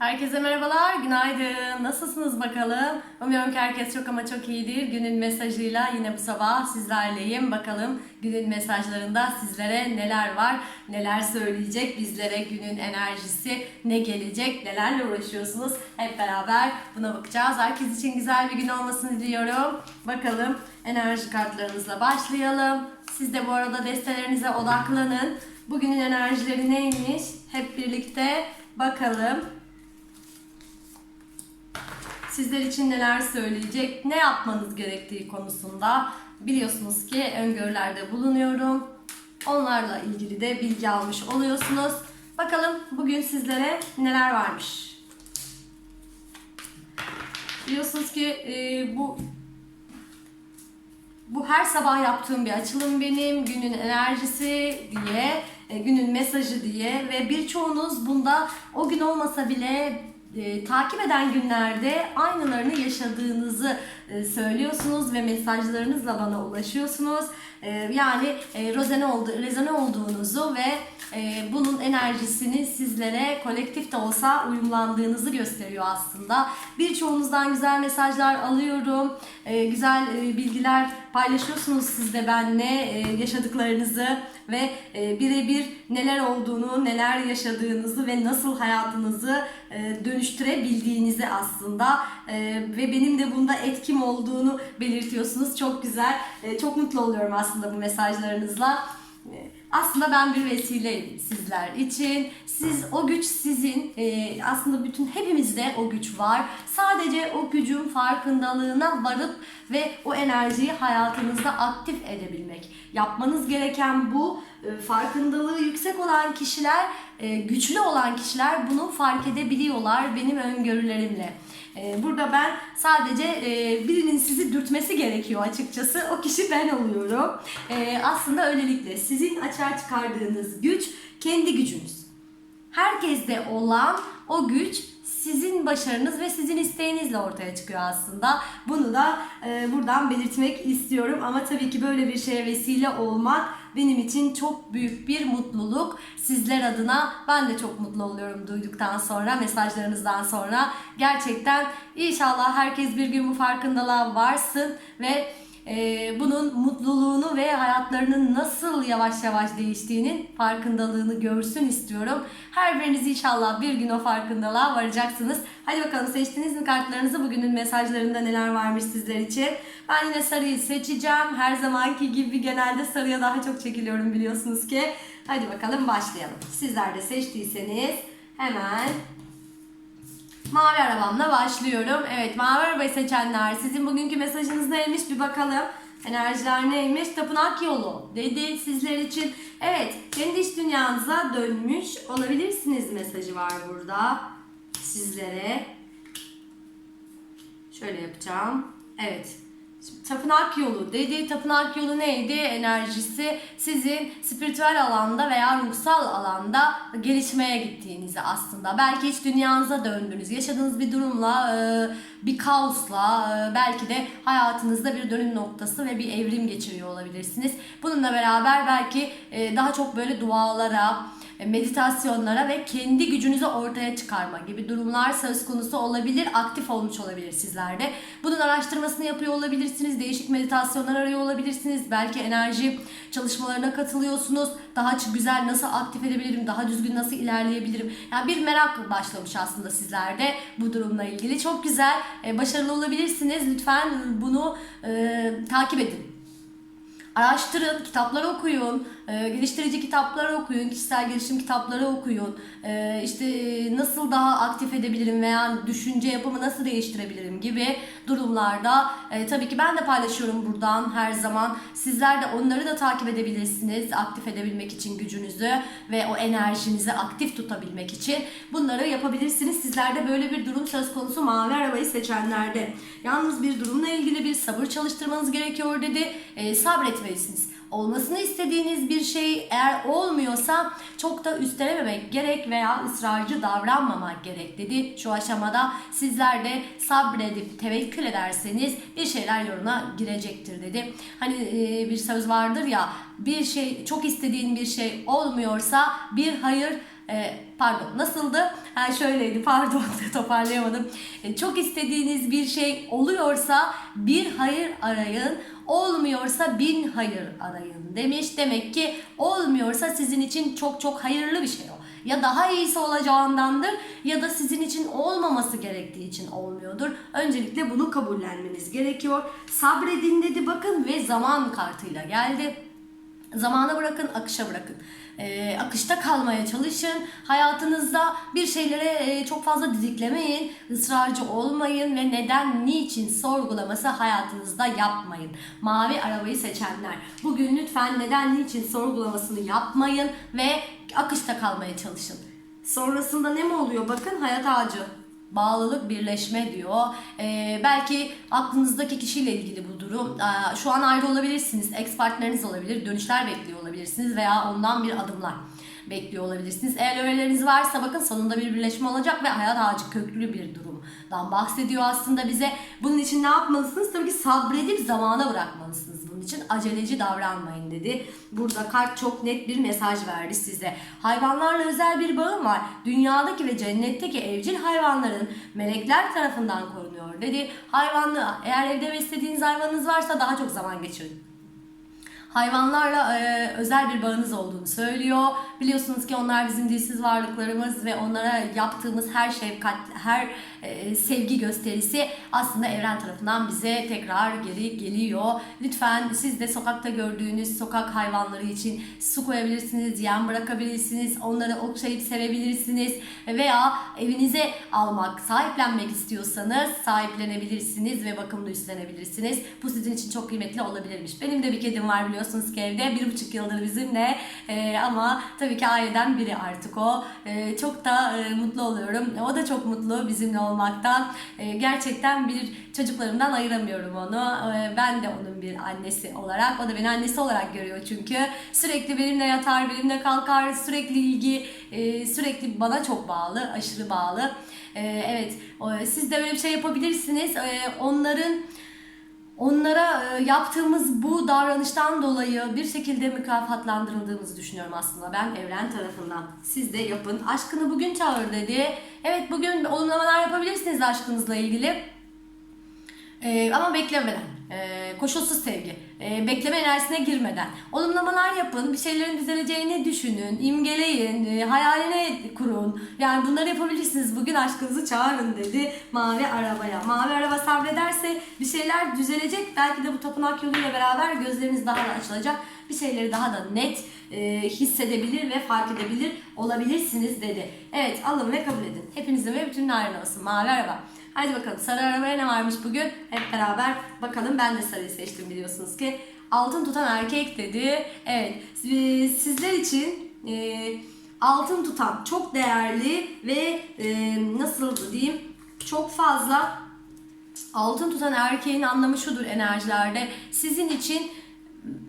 Herkese merhabalar, günaydın. Nasılsınız bakalım? Umuyorum ki herkes çok ama çok iyidir. Günün mesajıyla yine bu sabah sizlerleyim. Bakalım günün mesajlarında sizlere neler var, neler söyleyecek, bizlere günün enerjisi ne gelecek, nelerle uğraşıyorsunuz. Hep beraber buna bakacağız. Herkes için güzel bir gün olmasını diliyorum. Bakalım enerji kartlarımızla başlayalım. Siz de bu arada destelerinize odaklanın. Bugünün enerjileri neymiş? Hep birlikte bakalım sizler için neler söyleyecek, ne yapmanız gerektiği konusunda biliyorsunuz ki öngörülerde bulunuyorum. Onlarla ilgili de bilgi almış oluyorsunuz. Bakalım bugün sizlere neler varmış. Biliyorsunuz ki e, bu bu her sabah yaptığım bir açılım benim. Günün enerjisi diye, e, günün mesajı diye ve birçoğunuz bunda o gün olmasa bile e, takip eden günlerde aynılarını yaşadığınızı e, söylüyorsunuz ve mesajlarınızla bana ulaşıyorsunuz. E, yani e, rezone, oldu, rezone olduğunuzu ve e, bunun enerjisini sizlere kolektif de olsa uyumlandığınızı gösteriyor aslında. Birçoğunuzdan güzel mesajlar alıyorum. E, güzel e, bilgiler paylaşıyorsunuz siz de benimle e, yaşadıklarınızı ve e, birebir neler olduğunu, neler yaşadığınızı ve nasıl hayatınızı e, dönüştürebildiğinizi aslında e, ve benim de bunda etkim olduğunu belirtiyorsunuz. Çok güzel, e, çok mutlu oluyorum aslında bu mesajlarınızla. Aslında ben bir vesileyim sizler için. Siz o güç sizin. E, aslında bütün hepimizde o güç var. Sadece o gücün farkındalığına varıp ve o enerjiyi hayatınızda aktif edebilmek. Yapmanız gereken bu. E, farkındalığı yüksek olan kişiler, e, güçlü olan kişiler bunu fark edebiliyorlar benim öngörülerimle. E, Burada ben sadece e, birinin sizi dürtmesi gerekiyor açıkçası. O kişi ben oluyorum. E, Aslında öylelikle sizin açığa çıkardığınız güç kendi gücünüz. Herkeste olan o güç sizin başarınız ve sizin isteğinizle ortaya çıkıyor aslında. Bunu da e, buradan belirtmek istiyorum ama tabii ki böyle bir şeye vesile olmak benim için çok büyük bir mutluluk. Sizler adına ben de çok mutlu oluyorum duyduktan sonra, mesajlarınızdan sonra. Gerçekten inşallah herkes bir gün bu farkındalığa varsın ve e, bunun mutluluğunu ve hayatlarının nasıl yavaş yavaş değiştiğinin farkındalığını görsün istiyorum. Her biriniz inşallah bir gün o farkındalığa varacaksınız. Hadi bakalım seçtiniz mi kartlarınızı? Bugünün mesajlarında neler varmış sizler için? Ben yine sarıyı seçeceğim. Her zamanki gibi genelde sarıya daha çok çekiliyorum biliyorsunuz ki. Hadi bakalım başlayalım. Sizler de seçtiyseniz hemen Mavi arabamla başlıyorum. Evet mavi arabayı seçenler sizin bugünkü mesajınız neymiş bir bakalım. Enerjiler neymiş? Tapınak yolu dedi sizler için. Evet kendi iç dünyanıza dönmüş olabilirsiniz mesajı var burada sizlere. Şöyle yapacağım. Evet. Şimdi tapınak yolu dedi. Tapınak yolu neydi? Enerjisi sizin spiritüel alanda veya ruhsal alanda gelişmeye gittiğinizi aslında. Belki hiç dünyanıza döndünüz. Yaşadığınız bir durumla, e, bir kaosla, e, belki de hayatınızda bir dönüm noktası ve bir evrim geçiriyor olabilirsiniz. Bununla beraber belki e, daha çok böyle dualara, meditasyonlara ve kendi gücünüzü ortaya çıkarma gibi durumlar söz konusu olabilir, aktif olmuş olabilir sizlerde. Bunun araştırmasını yapıyor olabilirsiniz, değişik meditasyonlar arıyor olabilirsiniz, belki enerji çalışmalarına katılıyorsunuz. Daha güzel nasıl aktif edebilirim, daha düzgün nasıl ilerleyebilirim? Yani bir merak başlamış aslında sizlerde bu durumla ilgili. Çok güzel, e, başarılı olabilirsiniz. Lütfen bunu e, takip edin. Araştırın, kitaplar okuyun, e, geliştirici kitaplar okuyun, kişisel gelişim kitapları okuyun. E, işte nasıl daha aktif edebilirim veya düşünce yapımı nasıl değiştirebilirim gibi durumlarda e, tabii ki ben de paylaşıyorum buradan her zaman. Sizler de onları da takip edebilirsiniz aktif edebilmek için gücünüzü ve o enerjinizi aktif tutabilmek için bunları yapabilirsiniz. Sizlerde böyle bir durum söz konusu mavi arabayı seçenlerde. Yalnız bir durumla ilgili bir sabır çalıştırmanız gerekiyor dedi. E, sabretmelisiniz. Olmasını istediğiniz bir şey eğer olmuyorsa çok da üstelememek gerek veya ısrarcı davranmamak gerek dedi. Şu aşamada sizler de sabredip tevekkül ederseniz bir şeyler yoluna girecektir dedi. Hani e, bir söz vardır ya bir şey çok istediğin bir şey olmuyorsa bir hayır e, pardon nasıldı? Ha şöyleydi pardon toparlayamadım. E, çok istediğiniz bir şey oluyorsa bir hayır arayın. Olmuyorsa bin hayır arayın demiş. Demek ki olmuyorsa sizin için çok çok hayırlı bir şey o. Ya daha iyisi olacağındandır ya da sizin için olmaması gerektiği için olmuyordur. Öncelikle bunu kabullenmeniz gerekiyor. Sabredin dedi bakın ve zaman kartıyla geldi. Zamana bırakın, akışa bırakın. Ee, akışta kalmaya çalışın. Hayatınızda bir şeylere e, çok fazla didiklemeyin. ısrarcı olmayın ve neden, niçin sorgulaması hayatınızda yapmayın. Mavi arabayı seçenler. Bugün lütfen neden, niçin sorgulamasını yapmayın ve akışta kalmaya çalışın. Sonrasında ne mi oluyor? Bakın hayat ağacı bağlılık, birleşme diyor. Ee, belki aklınızdaki kişiyle ilgili bu durum. Ee, şu an ayrı olabilirsiniz. Ex partneriniz olabilir. Dönüşler bekliyor olabilirsiniz veya ondan bir adımlar bekliyor olabilirsiniz. Eğer öyleleriniz varsa bakın sonunda bir birleşme olacak ve hayat ağacı köklü bir durumdan bahsediyor aslında bize. Bunun için ne yapmalısınız? Tabii ki sabredip zamana bırakmalısınız. Bunun için aceleci davranmayın dedi. Burada kart çok net bir mesaj verdi size. Hayvanlarla özel bir bağım var. Dünyadaki ve cennetteki evcil hayvanların melekler tarafından korunuyor dedi. Hayvanlı eğer evde beslediğiniz hayvanınız varsa daha çok zaman geçirin hayvanlarla e, özel bir bağınız olduğunu söylüyor. Biliyorsunuz ki onlar bizim dilsiz varlıklarımız ve onlara yaptığımız her şefkat, her e, sevgi gösterisi aslında evren tarafından bize tekrar geri geliyor. Lütfen siz de sokakta gördüğünüz sokak hayvanları için su koyabilirsiniz, yem bırakabilirsiniz, onları okşayıp sevebilirsiniz veya evinize almak, sahiplenmek istiyorsanız sahiplenebilirsiniz ve bakımını üstlenebilirsiniz. Bu sizin için çok kıymetli olabilirmiş. Benim de bir kedim var biliyorsunuz ki evde. Bir buçuk yıldır bizimle Ee, ama tabii ki aileden biri artık o. Ee, çok da e, mutlu oluyorum. O da çok mutlu bizimle olmaktan. Ee, gerçekten bir çocuklarımdan ayıramıyorum onu. Ee, ben de onun bir annesi olarak. O da beni annesi olarak görüyor çünkü. Sürekli benimle yatar, benimle kalkar. Sürekli ilgi, e, sürekli bana çok bağlı, aşırı bağlı. Ee, evet, siz de böyle bir şey yapabilirsiniz. Ee, onların onlara e, yaptığımız bu davranıştan dolayı bir şekilde mükafatlandırıldığımızı düşünüyorum aslında ben evren tarafından. Siz de yapın. Aşkını bugün çağır dedi. Evet bugün olumlamalar yapabilirsiniz aşkınızla ilgili. Ee, ama beklemeden, ee, koşulsuz sevgi, ee, bekleme enerjisine girmeden, olumlamalar yapın, bir şeylerin düzeleceğini düşünün, imgeleyin, ee, hayaline kurun. Yani bunları yapabilirsiniz. Bugün aşkınızı çağırın dedi mavi arabaya. Mavi araba sabrederse bir şeyler düzelecek. Belki de bu tapınak yoluyla beraber gözleriniz daha da açılacak. Bir şeyleri daha da net e, hissedebilir ve fark edebilir olabilirsiniz dedi. Evet alın ve kabul edin. Hepinizin ve bütün narin olsun. Mavi araba. Hadi bakalım sarı arabaya ne varmış bugün? Hep beraber bakalım. Ben de sarıyı seçtim biliyorsunuz ki. Altın tutan erkek dedi. Evet e, sizler için e, altın tutan çok değerli ve e, nasıl diyeyim çok fazla altın tutan erkeğin anlamı şudur enerjilerde. Sizin için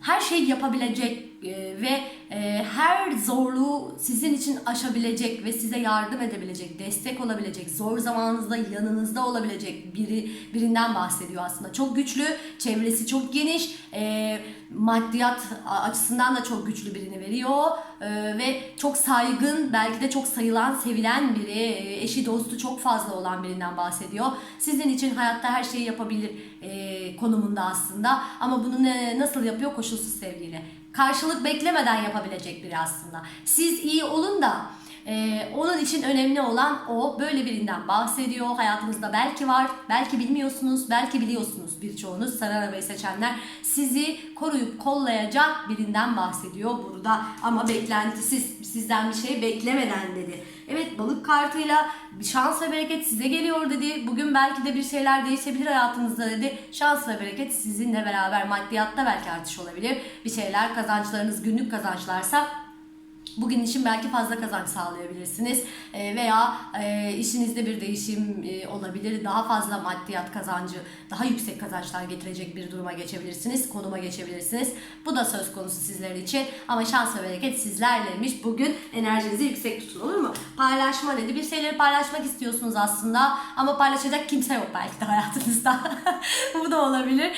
her şeyi yapabilecek e, ve e, her zorluğu sizin için aşabilecek ve size yardım edebilecek, destek olabilecek, zor zamanınızda yanınızda olabilecek biri birinden bahsediyor aslında. Çok güçlü, çevresi çok geniş, e, maddiyat açısından da çok güçlü birini veriyor E, ve çok saygın, belki de çok sayılan, sevilen biri, e, eşi dostu çok fazla olan birinden bahsediyor. Sizin için hayatta her şeyi yapabilir e, konumunda aslında ama bunu ne, nasıl yapıyor? Koşulsuz sevgiyle. Karşılık beklemeden yapabilecek biri aslında. Siz iyi olun da ee, onun için önemli olan o böyle birinden bahsediyor. Hayatınızda belki var, belki bilmiyorsunuz, belki biliyorsunuz birçoğunuz sarı arabayı seçenler. Sizi koruyup kollayacak birinden bahsediyor burada. Ama beklentisiz, sizden bir şey beklemeden dedi. Evet balık kartıyla şans ve bereket size geliyor dedi. Bugün belki de bir şeyler değişebilir hayatınızda dedi. Şans ve bereket sizinle beraber maddiyatta belki artış olabilir. Bir şeyler kazançlarınız günlük kazançlarsa Bugün için belki fazla kazanç sağlayabilirsiniz Ee, veya e, işinizde bir değişim e, olabilir. Daha fazla maddiyat kazancı, daha yüksek kazançlar getirecek bir duruma geçebilirsiniz, konuma geçebilirsiniz. Bu da söz konusu sizler için ama şans ve bereket sizlerleymiş. Bugün enerjinizi yüksek tutun olur mu? Paylaşma dedi. Bir şeyleri paylaşmak istiyorsunuz aslında ama paylaşacak kimse yok belki de hayatınızda. Bu da olabilir.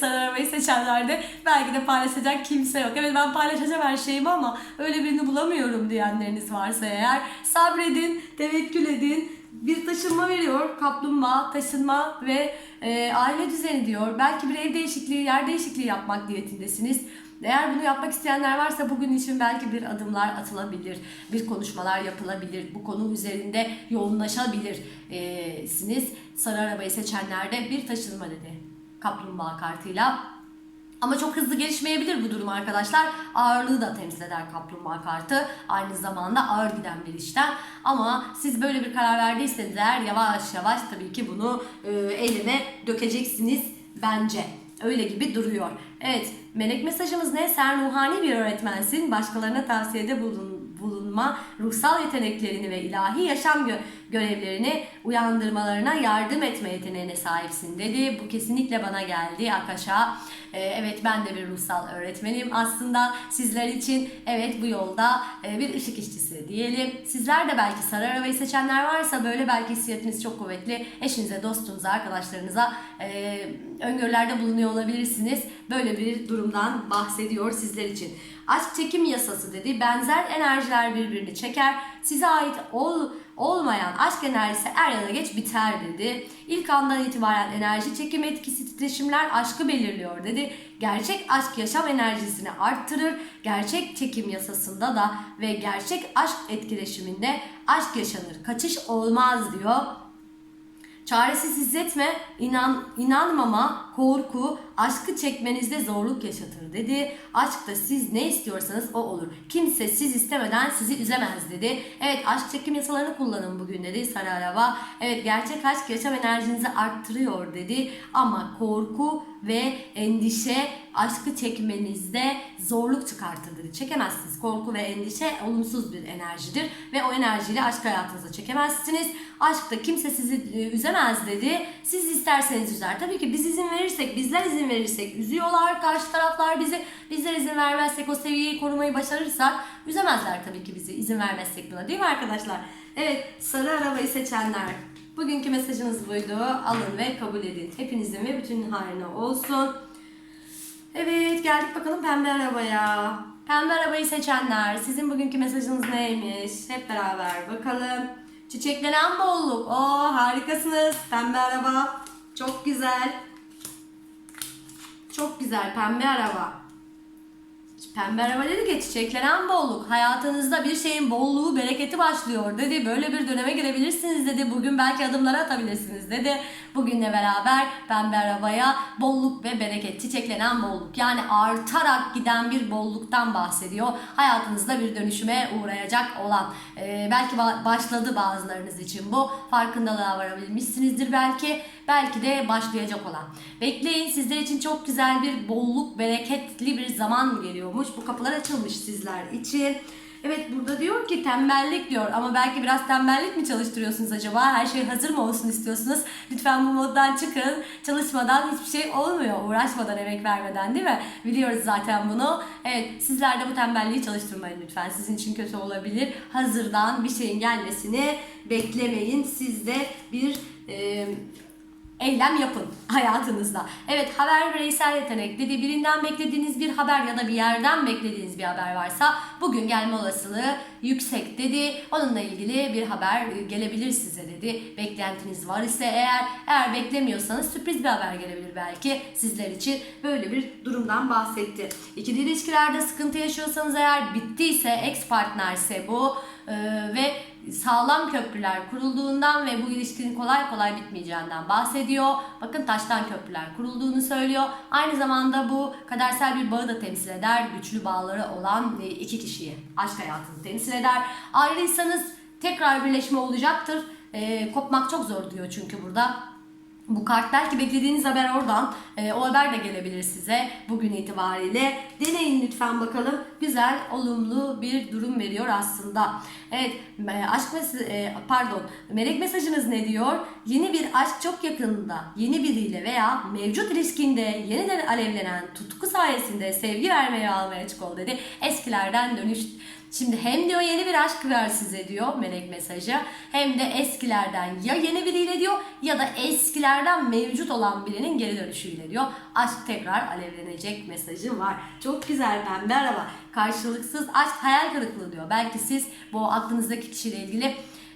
Sarı arabayı seçenlerde belki de paylaşacak kimse yok. Evet ben paylaşacağım her şeyimi ama öyle birini bulamıyorum diyenleriniz varsa eğer sabredin, tevekkül edin. Bir taşınma veriyor, kaplumbağa, taşınma ve e, aile düzeni diyor. Belki bir ev değişikliği, yer değişikliği yapmak niyetindesiniz. Eğer bunu yapmak isteyenler varsa bugün için belki bir adımlar atılabilir, bir konuşmalar yapılabilir, bu konu üzerinde yoğunlaşabilirsiniz. Sarı arabayı seçenlerde bir taşınma dedi kaplumbağa kartıyla. Ama çok hızlı gelişmeyebilir bu durum arkadaşlar. Ağırlığı da temsil eder kaplumbağa kartı. Aynı zamanda ağır giden bir işten. Ama siz böyle bir karar verdiyseniz eğer yavaş yavaş tabii ki bunu e, eline dökeceksiniz bence. Öyle gibi duruyor. Evet, melek mesajımız ne? Sen ruhani bir öğretmensin. Başkalarına tavsiyede bulun, bulunma, ruhsal yeteneklerini ve ilahi yaşam gö- görevlerini uyandırmalarına yardım etme yeteneğine sahipsin dedi. Bu kesinlikle bana geldi Akaş'a. Ee, evet ben de bir ruhsal öğretmenim aslında sizler için evet bu yolda e, bir ışık işçisi diyelim. Sizler de belki sarı arabayı seçenler varsa böyle belki hissiyatınız çok kuvvetli. Eşinize, dostunuza, arkadaşlarınıza e, öngörülerde bulunuyor olabilirsiniz. Böyle bir durumdan bahsediyor sizler için. Aşk çekim yasası dedi. Benzer enerjiler birbirini çeker. Size ait ol, olmayan aşk enerjisi er ya da geç biter dedi. İlk andan itibaren enerji çekim etkisi titreşimler aşkı belirliyor dedi. Gerçek aşk yaşam enerjisini arttırır. Gerçek çekim yasasında da ve gerçek aşk etkileşiminde aşk yaşanır. Kaçış olmaz diyor. Çaresiz hissetme, inan, inanmama, korku, aşkı çekmenizde zorluk yaşatır dedi. Aşkta siz ne istiyorsanız o olur. Kimse siz istemeden sizi üzemez dedi. Evet aşk çekim yasalarını kullanın bugün dedi Sarı Araba. Evet gerçek aşk yaşam enerjinizi arttırıyor dedi. Ama korku ve endişe aşkı çekmenizde zorluk çıkartır. Çekemezsiniz. Korku ve endişe olumsuz bir enerjidir ve o enerjiyle aşk hayatınıza çekemezsiniz. Aşkta kimse sizi e, üzemez dedi. Siz isterseniz üzer. Tabii ki biz izin verirsek, bizler izin verirsek üzüyorlar. Karşı taraflar bizi, bizler izin vermezsek, o seviyeyi korumayı başarırsak üzemezler tabii ki bizi. izin vermezsek buna değil mi arkadaşlar? Evet, sarı arabayı seçenler. Bugünkü mesajınız buydu. Alın ve kabul edin. Hepinizin ve bütün haline olsun. Evet geldik bakalım pembe arabaya. Pembe arabayı seçenler sizin bugünkü mesajınız neymiş? Hep beraber bakalım. Çiçeklenen bolluk. Oo harikasınız. Pembe araba. Çok güzel. Çok güzel pembe araba. Pembe araba dedi ki çiçeklenen bolluk. Hayatınızda bir şeyin bolluğu, bereketi başlıyor dedi. Böyle bir döneme girebilirsiniz dedi. Bugün belki adımlar atabilirsiniz dedi. Bugünle beraber pembe arabaya bolluk ve bereket, çiçeklenen bolluk. Yani artarak giden bir bolluktan bahsediyor. Hayatınızda bir dönüşüme uğrayacak olan. Ee, belki ba- başladı bazılarınız için bu. Farkındalığa varabilmişsinizdir belki. Belki de başlayacak olan. Bekleyin sizler için çok güzel bir bolluk, bereketli bir zaman geliyormuş. Bu kapılar açılmış sizler için. Evet burada diyor ki tembellik diyor ama belki biraz tembellik mi çalıştırıyorsunuz acaba? Her şey hazır mı olsun istiyorsunuz? Lütfen bu moddan çıkın. Çalışmadan hiçbir şey olmuyor. Uğraşmadan, emek vermeden değil mi? Biliyoruz zaten bunu. Evet sizler de bu tembelliği çalıştırmayın lütfen. Sizin için kötü olabilir. Hazırdan bir şeyin gelmesini beklemeyin. Siz de bir... E, eylem yapın hayatınızda. Evet haber bireysel yetenek dedi. Birinden beklediğiniz bir haber ya da bir yerden beklediğiniz bir haber varsa bugün gelme olasılığı yüksek dedi. Onunla ilgili bir haber gelebilir size dedi. Beklentiniz var ise eğer eğer beklemiyorsanız sürpriz bir haber gelebilir belki sizler için. Böyle bir durumdan bahsetti. İkili ilişkilerde sıkıntı yaşıyorsanız eğer bittiyse ex partnerse bu e, ve sağlam köprüler kurulduğundan ve bu ilişkinin kolay kolay bitmeyeceğinden bahsediyor. Bakın taştan köprüler kurulduğunu söylüyor. Aynı zamanda bu kadersel bir bağı da temsil eder. Güçlü bağları olan e, iki kişiyi, aşk hayatını temsil eder. Ayrıysanız tekrar birleşme olacaktır. E, kopmak çok zor diyor çünkü burada. Bu kart belki beklediğiniz haber oradan. E, o haber de gelebilir size bugün itibariyle. Deneyin lütfen bakalım. Güzel, olumlu bir durum veriyor aslında. Evet, e, aşk mes- e, pardon, melek mesajınız ne diyor? Yeni bir aşk çok yakında, yeni biriyle veya mevcut ilişkinde yeniden alevlenen tutku sayesinde sevgi vermeye ve almaya açık ol dedi. Eskilerden dönüş Şimdi hem diyor yeni bir aşk ver size diyor melek mesajı. Hem de eskilerden ya yeni biriyle diyor ya da eskilerden mevcut olan birinin geri dönüşüyle diyor. Aşk tekrar alevlenecek mesajı var. Çok güzel pembe araba. Karşılıksız aşk hayal kırıklığı diyor. Belki siz bu aklınızdaki kişiyle ilgili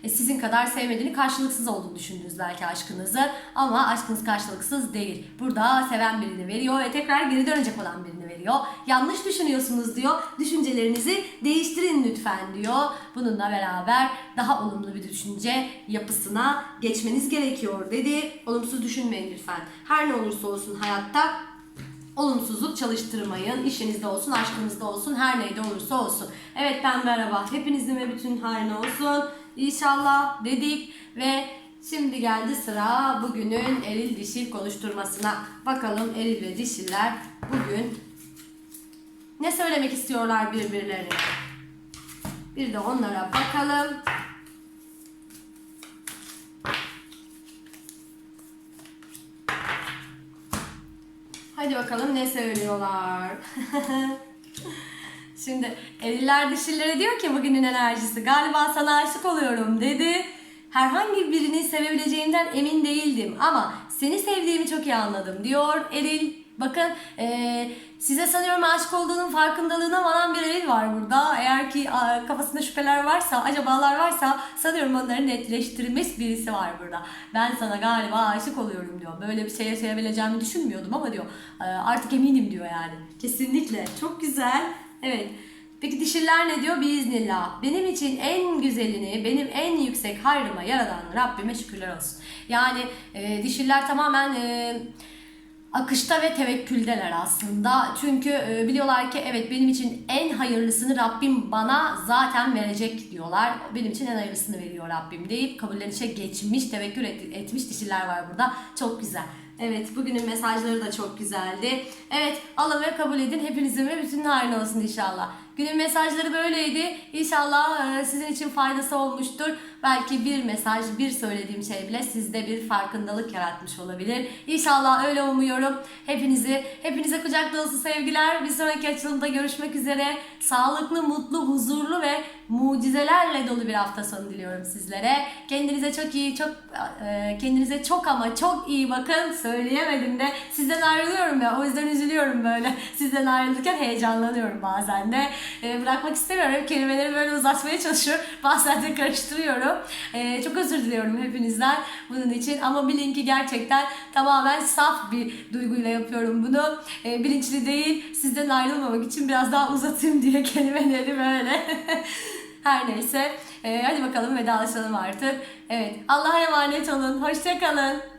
sizin kadar sevmediğini karşılıksız olduğunu düşündünüz belki aşkınızı ama aşkınız karşılıksız değil. Burada seven birini veriyor ve tekrar geri dönecek olan birini veriyor. Yanlış düşünüyorsunuz diyor. Düşüncelerinizi değiştirin lütfen diyor. Bununla beraber daha olumlu bir düşünce yapısına geçmeniz gerekiyor dedi. Olumsuz düşünmeyin lütfen. Her ne olursa olsun hayatta Olumsuzluk çalıştırmayın. İşinizde olsun, aşkınızda olsun, her neyde olursa olsun. Evet pembe araba. Hepinizin ve bütün haline olsun. İnşallah dedik ve şimdi geldi sıra bugünün eril dişil konuşturmasına. Bakalım eril ve dişiller bugün ne söylemek istiyorlar birbirlerine. Bir de onlara bakalım. Hadi bakalım ne söylüyorlar. Şimdi eriller dişillere diyor ki bugünün enerjisi galiba sana aşık oluyorum dedi. Herhangi birini sevebileceğimden emin değildim ama seni sevdiğimi çok iyi anladım diyor Eril. Bakın eee, size sanıyorum aşık olduğunun farkındalığına varan bir Eril var burada. Eğer ki aa, kafasında şüpheler varsa, acabalar varsa sanıyorum onları netleştirmiş birisi var burada. Ben sana galiba aşık oluyorum diyor. Böyle bir şeye sevebileceğimi düşünmüyordum ama diyor "Ee, artık eminim diyor yani. Kesinlikle. Çok güzel. Evet. Peki dişiller ne diyor? Biiznillah. Benim için en güzelini, benim en yüksek hayrıma yaradan Rabbime şükürler olsun. Yani e, dişiller tamamen e, akışta ve tevekküldeler aslında. Çünkü e, biliyorlar ki evet benim için en hayırlısını Rabbim bana zaten verecek diyorlar. Benim için en hayırlısını veriyor Rabbim deyip kabullenişe geçmiş, tevekkül et- etmiş dişiler var burada. Çok güzel. Evet bugünün mesajları da çok güzeldi. Evet alın ve kabul edin. Hepinizin ve bütün hayrına olsun inşallah. Günün mesajları böyleydi. İnşallah e, sizin için faydası olmuştur. Belki bir mesaj, bir söylediğim şey bile sizde bir farkındalık yaratmış olabilir. İnşallah öyle umuyorum. Hepinizi, hepinize kucak dolusu sevgiler. Bir sonraki açılımda görüşmek üzere. Sağlıklı, mutlu, huzurlu ve mucizelerle dolu bir hafta sonu diliyorum sizlere. Kendinize çok iyi, çok e, kendinize çok ama çok iyi bakın. Söyleyemedim de sizden ayrılıyorum ya. O yüzden üzülüyorum böyle. Sizden ayrılırken heyecanlanıyorum bazen de. E, bırakmak istemiyorum. Kelimeleri böyle uzatmaya çalışıyorum. Bazen de karıştırıyorum. E, çok özür diliyorum hepinizden bunun için. Ama bilin ki gerçekten tamamen saf bir duyguyla yapıyorum bunu. E, bilinçli değil. Sizden ayrılmamak için biraz daha uzatayım diye kelimeleri böyle. Her neyse. E, hadi bakalım vedalaşalım artık. Evet. Allah'a emanet olun. Hoşçakalın.